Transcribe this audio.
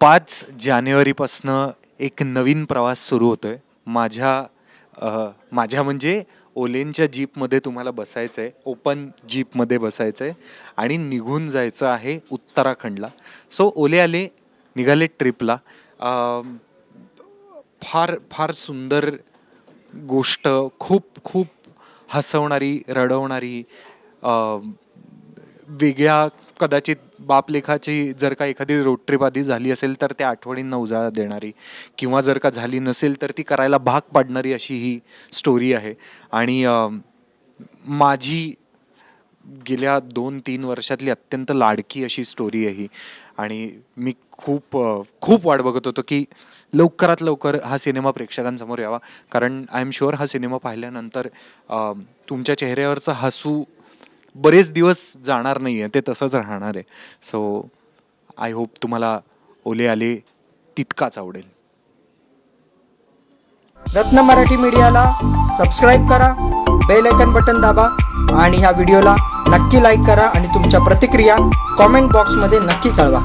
पाच जानेवारीपासनं एक नवीन प्रवास सुरू होतो आहे माझ्या माझ्या म्हणजे ओलेनच्या जीपमध्ये तुम्हाला बसायचं आहे ओपन जीपमध्ये बसायचं आहे आणि निघून जायचं आहे उत्तराखंडला. सो ओले आले निघाले ट्रिपला. फार फार सुंदर गोष्ट खूप खूप हसवणारी रडवणारी वेगळ्या कदाचित बापलेखाची जर का एखादी रोड ट्रिप आधी झाली असेल तर त्या आठवणींना उजाळा देणारी किंवा जर का झाली नसेल तर ती करायला भाग पाडणारी अशी ही स्टोरी आहे. आणि माझी गेल्या दोन तीन वर्षातली अत्यंत लाडकी अशी स्टोरी आहे ही. आणि मी खूप खूप वाट बघत होतो की लवकरात लवकर हा सिनेमा प्रेक्षकांसमोर यावा. कारण आय एम शुअर हा सिनेमा पाहिल्यानंतर तुमच्या चेहऱ्यावरचं हसू बरेच दिवस जाणार नाही आहे ते तसंच राहणार आहे. सो आय होप तुम्हाला ओले आले तितकाच आवडेल. रत्न मराठी मीडियाला सबस्क्राईब करा बेल आयकन बटन दाबा आणि ह्या व्हिडिओला नक्की लाईक करा आणि तुमच्या प्रतिक्रिया कॉमेंट बॉक्समध्ये नक्की कळवा.